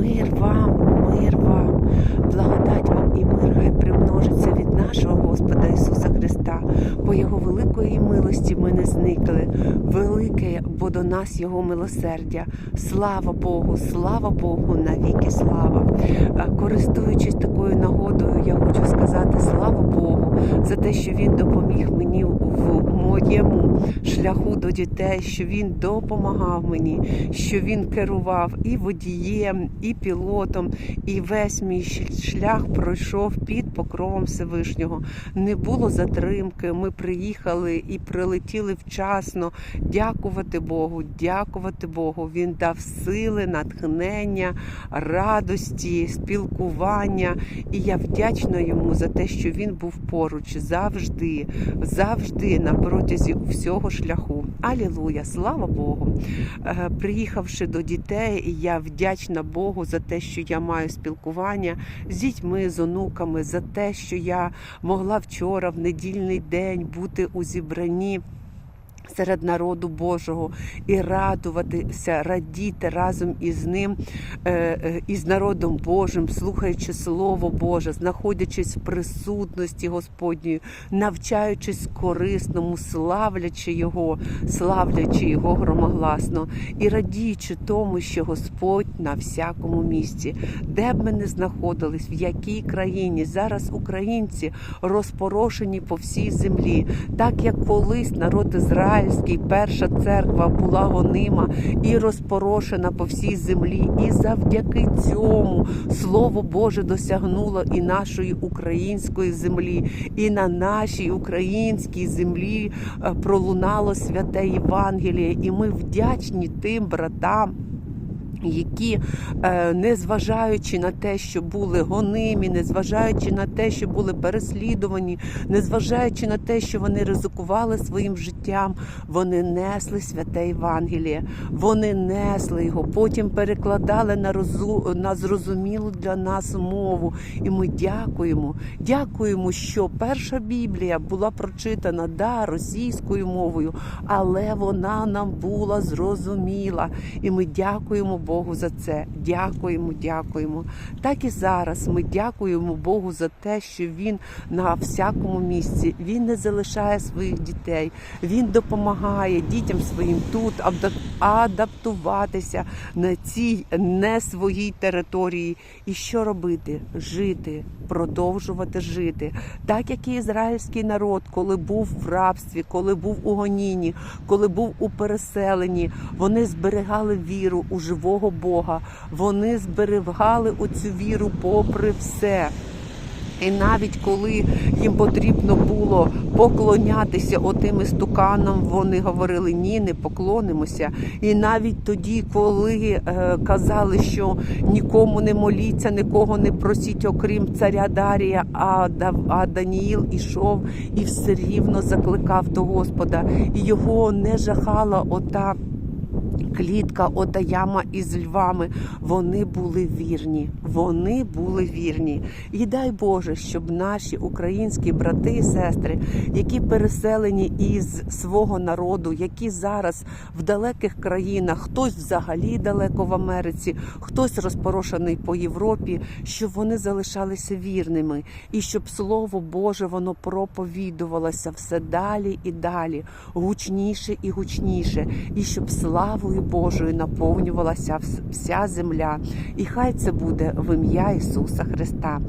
Мир вам, мир вам, благодать вам і мир хай примножиться від нашого Господа Ісуса Христа. По Його великої милості ми не зникли. Велике, бо до нас Його милосердя. Слава Богу, слава Богу, навіки слава. Користуючись такою нагодою, я хочу сказати слава Богу за те, що Він допоміг мені в моєму шляху до дітей, що він допомагав мені, що він керував і водієм, і пілотом, і весь мій шлях пройшов під покровом Всевишнього. Не було затримки. Ми приїхали і прилетіли вчасно. Дякувати Богу, дякувати Богу. Він дав сили, натхнення, радості, спілкування. І я вдячна йому за те, що він був поруч завжди, завжди на протязі всього шляху. Алілуя, слава Богу. Е, Приїхавши до дітей, я вдячна Богу за те, що я маю спілкування з дітьми, з онуками, за те, що я могла вчора в недільний день бути у зібранні. Серед народу Божого і радуватися, радіти разом із ним, е, е, із народом Божим, слухаючи Слово Боже, знаходячись в присутності Господньої, навчаючись корисному, славлячи Його, славлячи Його громогласно і радіючи тому, що Господь на всякому місці, де б ми не знаходились, в якій країні зараз українці розпорошені по всій землі, так як колись народ ізраїльський, перша церква була гонима і розпорошена по всій землі, і завдяки цьому слово Боже досягнуло і нашої української землі, і на нашій українській землі е, пролунало святе Євангеліє, і ми вдячні тим братам які, е, незважаючи на те, що були гонимі, незважаючи на те, що були переслідувані, незважаючи на те, що вони ризикували своїм життям, вони несли святе Євангеліє, вони несли його, потім перекладали на розу на зрозумілу для нас мову. І ми дякуємо. Дякуємо, що перша Біблія була прочитана да, російською мовою, але вона нам була зрозуміла. І ми дякуємо Богу за це. Дякуємо, дякуємо. Так і зараз ми дякуємо Богу за те, що Він на всякому місці він не залишає своїх дітей. Він допомагає дітям своїм тут адаптуватися на цій не своїй території. І що робити? Жити, продовжувати жити. Так як і ізраїльський народ, коли був в рабстві, коли був у гонінні, коли був у переселенні, вони зберігали віру у живого Бога. Вони зберігали оцю віру попри все. І навіть коли їм потрібно було поклонятися отим істуканам, вони говорили ні, не поклонимося. І навіть тоді, коли е, казали, що нікому не моліться, нікого не просіть, окрім царя Дарія, а, а Даніїл ішов і все рівно закликав до Господа, і його не жахала ота клітка, ота яма із львами. Вони були вірні. Вони були вірні. І дай Боже, щоб наші українські брати і сестри, які переселені із свого народу, які зараз в далеких країнах, хтось взагалі далеко в Америці, хтось розпорошений по Європі, щоб вони залишалися вірними, і щоб Слово Боже воно проповідувалося все далі і далі, гучніше і гучніше, і щоб славою Божою наповнювалася вся земля. І хай це буде в ім'я Ісуса Христа.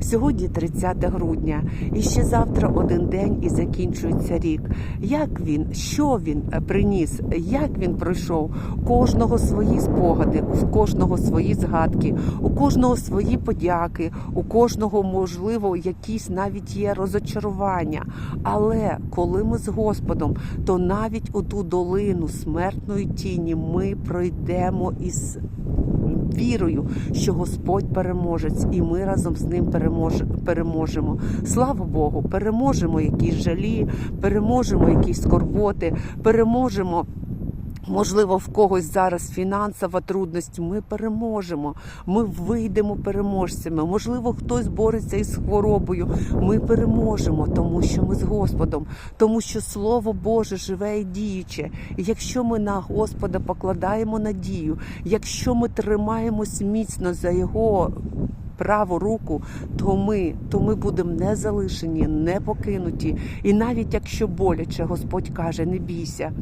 Сьогодні 30 грудня, і ще завтра один день і закінчується рік. Як він, що він е, приніс, як він пройшов? У Кожного свої спогади, у кожного свої згадки, у кожного свої подяки, у кожного, можливо, якісь навіть є розочарування. Але коли ми з Господом, то навіть у ту долину смертної тіні ми пройдемо із вірою, що Господь переможець, і ми разом з ним переможе, переможемо. Слава Богу, переможемо якісь жалі, переможемо якісь скорботи, переможемо. Можливо, в когось зараз фінансова трудність. Ми переможемо. Ми вийдемо переможцями. Можливо, хтось бореться із хворобою. Ми переможемо, тому що ми з Господом, тому що Слово Боже живе і діюче. І якщо ми на Господа покладаємо надію, якщо ми тримаємось міцно за Його праву руку, то ми, то ми будемо не залишені, не покинуті. І навіть якщо боляче, Господь каже, не бійся.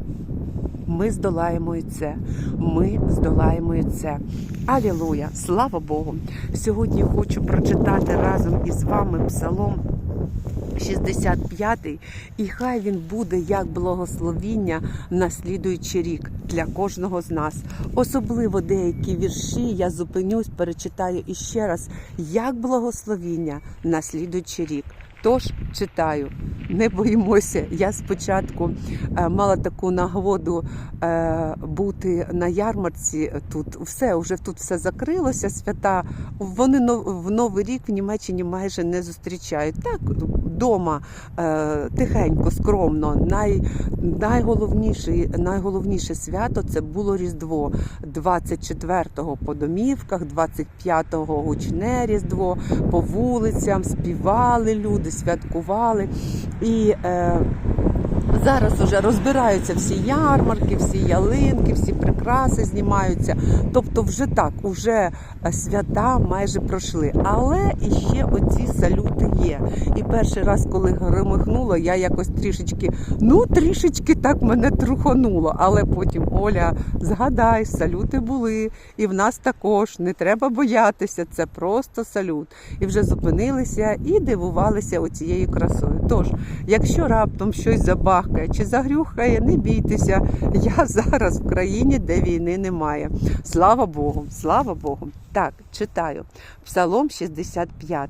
Ми здолаємо і це. Ми здолаємо і це. Алілуя! Слава Богу! Сьогодні хочу прочитати разом із вами Псалом 65, і хай він буде як благословіння на слідуючий рік для кожного з нас. Особливо деякі вірші я зупинюсь, перечитаю іще раз, як благословіння на слідуючий рік. Тож читаю, не боїмося. Я спочатку е, мала таку нагоду е, бути на ярмарці. Тут все вже тут все закрилося. Свята вони в новий рік в Німеччині майже не зустрічають. Так вдома е, тихенько, скромно. Най, найголовніше, найголовніше свято це було Різдво. 24-го по домівках, 25-го гучне Різдво, по вулицям співали люди, святкували. І е, зараз вже розбираються всі ярмарки, всі ялинки, всі прикраси знімаються. Тобто, вже так, уже е, свята майже пройшли. Але іще оці салюти є. І перший раз, коли гримихнуло, я якось трішечки, ну трішечки так мене трухануло. Але потім Оля, згадай, салюти були, і в нас також не треба боятися. Це просто салют. І вже зупинилися і дивувалися оцією красою. Тож, якщо раптом щось забахкає чи загрюхає, не бійтеся. Я зараз в країні, де війни немає. Слава Богу, слава Богу. Так, читаю. Псалом 65.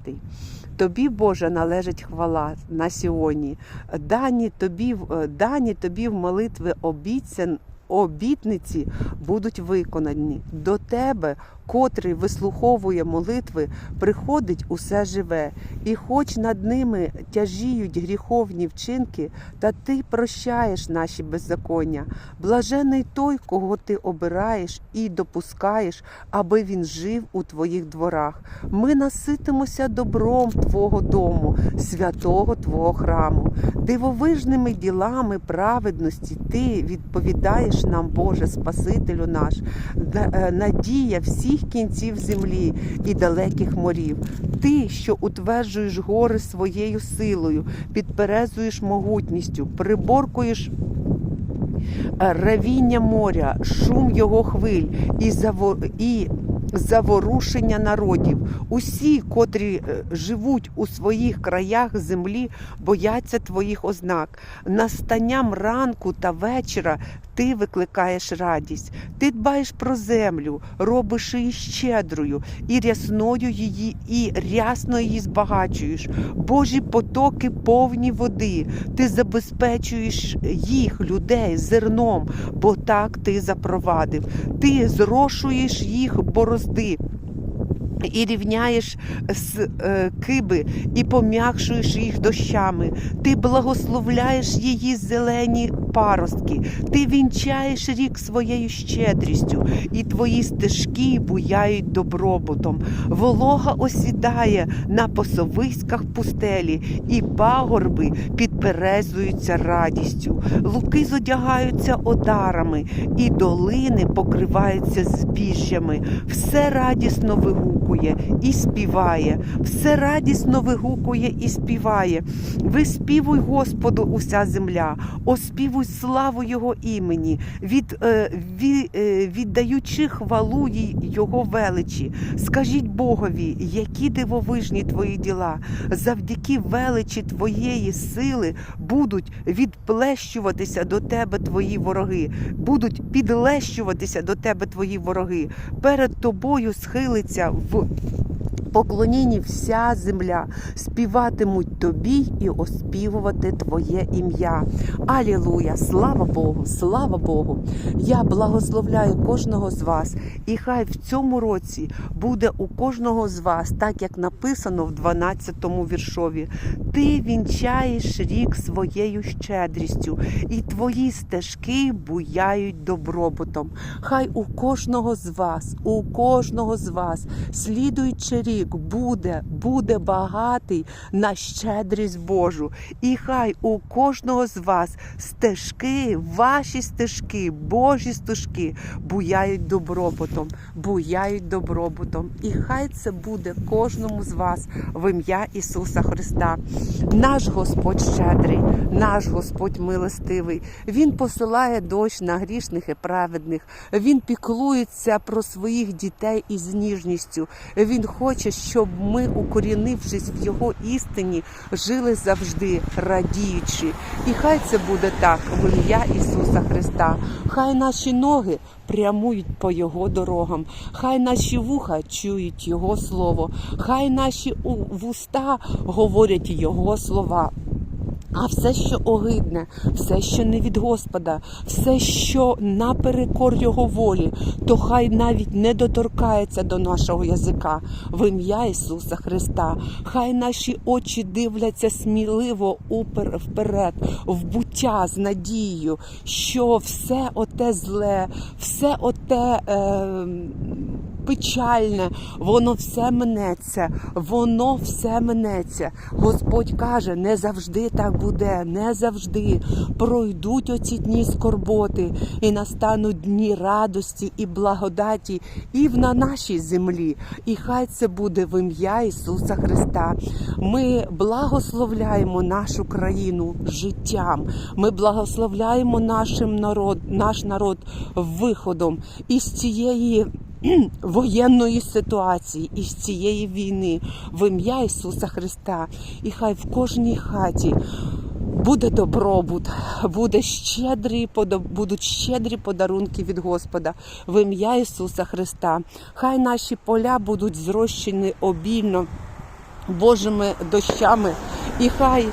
Тобі, Боже, належить хвала на Сіоні. Дані тобі, в- дані тобі в молитви обіцян, обітниці будуть виконані. До тебе, котрий вислуховує молитви, приходить усе живе, і хоч над ними тяжіють гріховні вчинки, та ти прощаєш наші беззаконня. Блажений той, кого ти обираєш і допускаєш, аби він жив у твоїх дворах. Ми наситимося добром Твого дому, святого Твого храму. Дивовижними ділами праведності Ти відповідаєш нам, Боже, Спасителю наш, е, всіх кінців землі і далеких морів. Ти, що утверджуєш гори своєю силою, підперезуєш могутністю, приборкуєш ревіння моря, шум його хвиль і заво... і заворушення народів. Усі, котрі е, живуть у своїх краях землі, бояться твоїх ознак. Настанням ранку та вечора ти викликаєш радість. Ти дбаєш про землю, робиш її щедрою, і рясною її, і рясно її збагачуєш. Божі потоки повні води. Ти забезпечуєш їх, людей, зерном, бо так ти запровадив. Ти зрошуєш їх борозди. І рівняєш з е, киби і пом'якшуєш їх дощами. Ти благословляєш її зелені паростки, ти вінчаєш рік своєю щедрістю, і твої стежки буяють добробутом. Волога осідає на посовиськах пустелі, і пагорби підперезуються радістю. Луки зодягаються одарами, і долини покриваються збіжжями. Все радісно вигукує і співає, все радісно вигукує і співає. Виспівуй Господу уся земля, оспівуй славу Його імені, від, е, ві, е, віддаючи хвалу їй Його величі. Скажіть Богові, які дивовижні твої діла, завдяки величі твоєї сили будуть відплещуватися до тебе твої вороги, будуть підлещуватися до тебе твої вороги. Перед тобою схилиться в поклонінні вся земля, співатимуть тобі і оспівувати Твоє ім'я. Алілуя! Слава Богу! Слава Богу! Я благословляю кожного з вас, і хай в цьому році буде у кожного з вас, так як написано в 12-му віршові. Ти вінчаєш рік своєю щедрістю, і твої стежки буяють добробутом. Хай у кожного з вас, у кожного з вас, слідуючи рік, буде, буде багатий на щедрість Божу. І хай у кожного з вас стежки, ваші стежки, Божі стежки буяють добробутом, буяють добробутом. І хай це буде кожному з вас в ім'я Ісуса Христа. Наш Господь щедрий, наш Господь милостивий. Він посилає дощ на грішних і праведних. Він піклується про своїх дітей із ніжністю. Він хоче, щоб ми, укорінившись в Його істині, жили завжди радіючи. І хай це буде так в ім'я Ісуса Христа. Хай наші ноги прямують по Його дорогам, хай наші вуха чують Його слово, хай наші вуста говорять Його слова. А все, що огидне, все, що не від Господа, все, що наперекор Його волі, то хай навіть не доторкається до нашого язика в ім'я Ісуса Христа. Хай наші очі дивляться сміливо упер- вперед, в буття з надією, що все оте зле, все оте. Е- Печальне, воно все минеться, воно все минеться. Господь каже, не завжди так буде, не завжди пройдуть оці дні скорботи, і настануть дні радості і благодаті і на нашій землі. І хай це буде в ім'я Ісуса Христа. Ми благословляємо нашу країну життям. Ми благословляємо нашим народ, наш народ виходом із цієї воєнної ситуації із цієї війни в ім'я Ісуса Христа. І хай в кожній хаті буде добробут, буде щедрі, будуть щедрі подарунки від Господа в ім'я Ісуса Христа. Хай наші поля будуть зрощені обільно. Божими дощами, і хай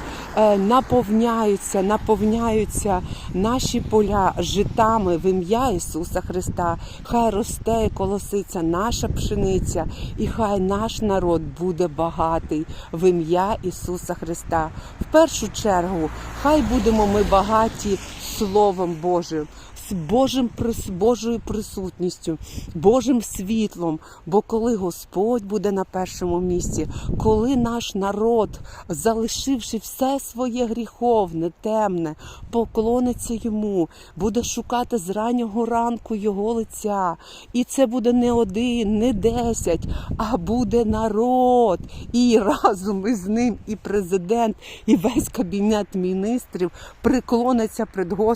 наповняються, наповняються наші поля житами в ім'я Ісуса Христа. Хай росте і колоситься наша пшениця, і хай наш народ буде багатий в ім'я Ісуса Христа. В першу чергу, хай будемо ми багаті Словом Божим. З Божим Божою присутністю, Божим світлом. Бо коли Господь буде на першому місці, коли наш народ, залишивши все своє гріховне, темне, поклониться йому, буде шукати з раннього ранку його лиця. І це буде не один, не десять, а буде народ. І разом із ним, і президент, і весь кабінет міністрів приклониться перед Господом,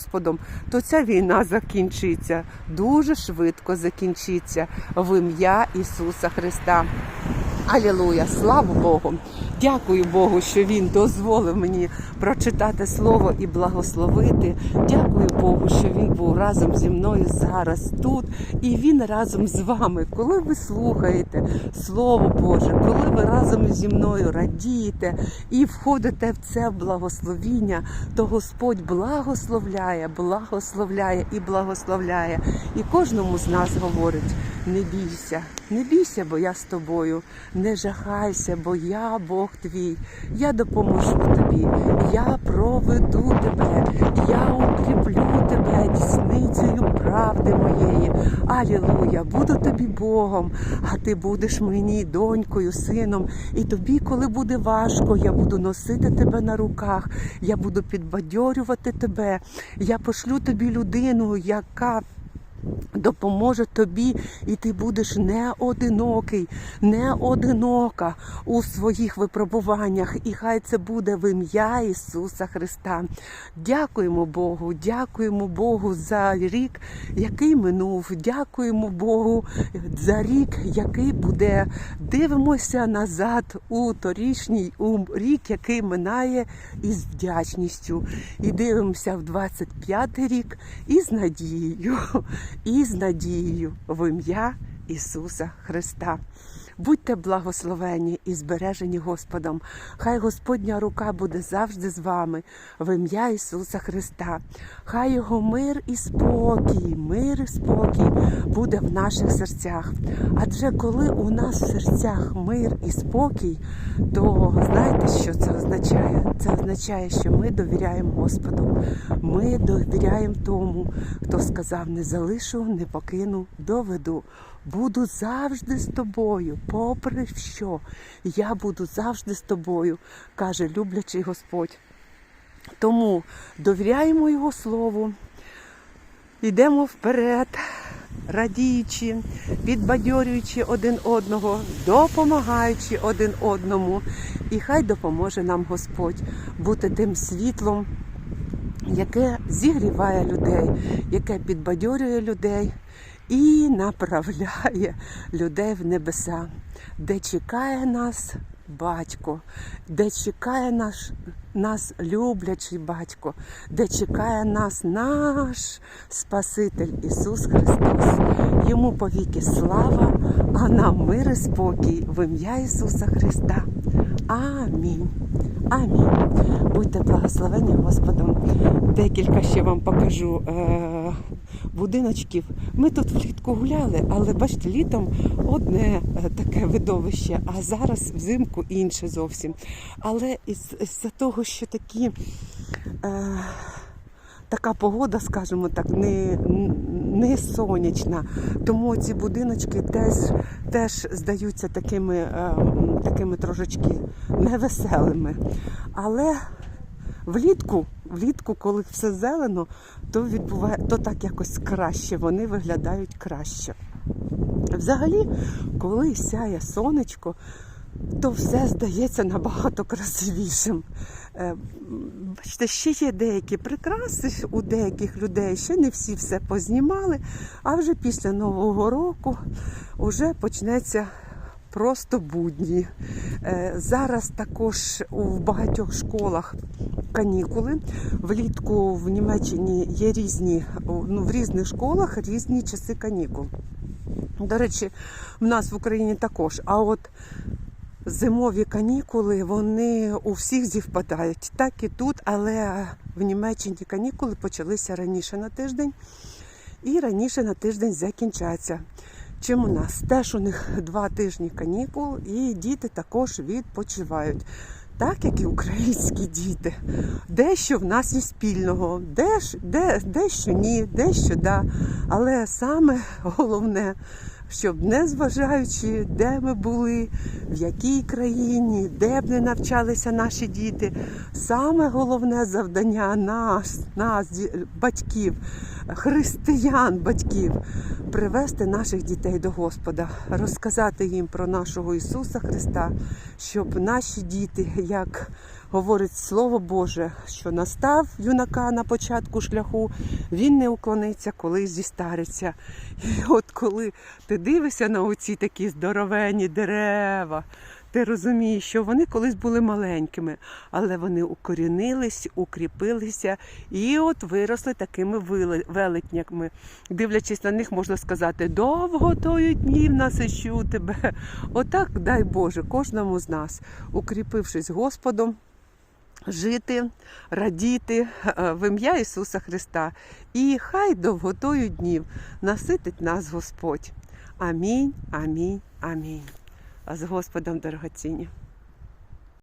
то ця війна закінчиться дуже швидко закінчиться в ім'я Ісуса Христа. Алілуя, слава Богу! Дякую Богу, що Він дозволив мені прочитати слово і благословити. Дякую Богу, що Він був разом зі мною зараз тут, і Він разом з вами. Коли ви слухаєте Слово Боже, коли ви разом зі мною радієте і входите в це благословіння, то Господь благословляє, благословляє і благословляє. І кожному з нас говорить: не бійся, не бійся, бо я з тобою. Не жахайся, бо я Бог твій. Я допоможу тобі, я проведу тебе, я укріплю тебе дісницею правди моєї. Алілуя, буду тобі Богом, а ти будеш мені донькою, сином. І тобі, коли буде важко, я буду носити тебе на руках, я буду підбадьорювати тебе. Я пошлю тобі людину, яка допоможе тобі, і ти будеш не одинокий, не одинока у своїх випробуваннях. І хай це буде в ім'я Ісуса Христа. Дякуємо Богу, дякуємо Богу за рік, який минув. Дякуємо Богу за рік, який буде. Дивимося назад у торішній у рік, який минає із вдячністю. І дивимося в 25 рік із надією і з надією в ім'я Ісуса Христа. Будьте благословені і збережені Господом. Хай Господня рука буде завжди з вами в ім'я Ісуса Христа. Хай Його мир і спокій, мир і спокій буде в наших серцях. Адже коли у нас в серцях мир і спокій, то знаєте, що це означає? Це означає, що ми довіряємо Господу. Ми довіряємо тому, хто сказав: не залишу, не покину, доведу. Буду завжди з тобою, попри що. Я буду завжди з тобою, каже люблячий Господь. Тому довіряємо Його Слову, йдемо вперед, радіючи, підбадьорюючи один одного, допомагаючи один одному. І хай допоможе нам Господь бути тим світлом, яке зігріває людей, яке підбадьорює людей і направляє людей в небеса, де чекає нас батько, де чекає наш, нас люблячий батько, де чекає нас наш Спаситель Ісус Христос. Йому повіки слава, а нам мир і спокій в ім'я Ісуса Христа. Амінь. Амінь. Будьте благословені Господом. Декілька ще вам покажу е- будиночків. Ми тут влітку гуляли, але бачите, літом одне е, таке видовище, а зараз взимку інше зовсім. Але із- із-за того, що такі. Е- Така погода, скажімо так, не, не сонячна. Тому ці будиночки теж, теж здаються такими, е, такими трошечки невеселими. Але влітку, влітку, коли все зелено, то відбуває то так якось краще. Вони виглядають краще. Взагалі, коли сяє сонечко, то все здається набагато красивішим. Е, Бачите, ще є деякі прикраси у деяких людей, ще не всі все познімали, а вже після Нового року вже почнеться просто будні. Е, Зараз також у багатьох школах канікули. Влітку в Німеччині є різні, ну, в різних школах різні часи канікул. До речі, в нас в Україні також. А от зимові канікули вони у всіх зівпадають. Так і тут, але в Німеччині канікули почалися раніше на тиждень і раніше на тиждень закінчаться. Чим у нас теж у них два тижні канікул, і діти також відпочивають. Так як і українські діти. Дещо в нас є спільного, дещо де, дещо ні, дещо да. Але саме головне, щоб не зважаючи, де ми були, в якій країні, де б не навчалися наші діти, саме головне завдання нас, нас, батьків, християн, батьків, привести наших дітей до Господа, розказати їм про нашого Ісуса Христа, щоб наші діти, як говорить Слово Боже, що настав юнака на початку шляху, він не уклониться, коли зістариться. І от коли ти дивишся на оці такі здоровені дерева, ти розумієш, що вони колись були маленькими, але вони укорінились, укріпилися і от виросли такими велетнями. Дивлячись на них, можна сказати, довго тою днів насищу тебе. Отак, дай Боже, кожному з нас, укріпившись Господом, жити, радіти е, в ім'я Ісуса Христа. І хай довготою днів наситить нас Господь. Амінь, амінь, амінь. З Господом дорогоцінні.